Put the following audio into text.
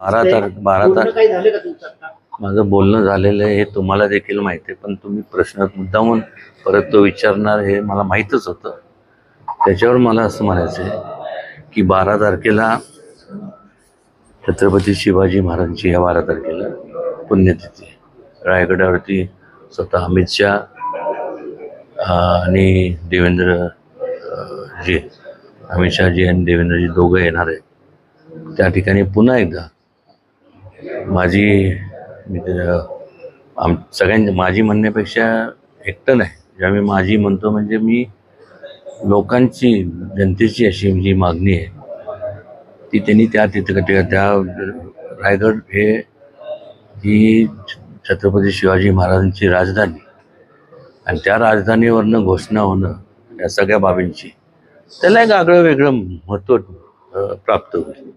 बारा तारीख बारा तारीख. माझं बोलणं झालेलं आहे हे तुम्हाला देखील माहिती आहे पण तुम्ही प्रश्न मुद्दामून परत तो विचारणार हे मला माहीतच होतं. त्याच्यावर मला असं म्हणायचं आहे की बारा तारखेला छत्रपती शिवाजी महाराजांची या बारा तारखेला पुण्यतिथी. रायगडावरती स्वतः अमित शहा आणि देवेंद्र जी अमित शहाजी आणि देवेंद्रजी दोघं येणार आहेत. त्या ठिकाणी पुन्हा एकदा माझी मी आम सगळ्यांची माझी म्हणण्यापेक्षा एकटं नाही. जेव्हा मी माझी म्हणतो म्हणजे मी लोकांची जनतेची अशी जी मागणी आहे ती त्यांनी त्या तिथे त्या रायगड हे ही छत्रपती शिवाजी महाराजांची राजधानी. आणि त्या राजधानीवरनं घोषणा होणं या सगळ्या बाबींची त्याला एक आगळं वेगळं महत्त्व प्राप्त होईल.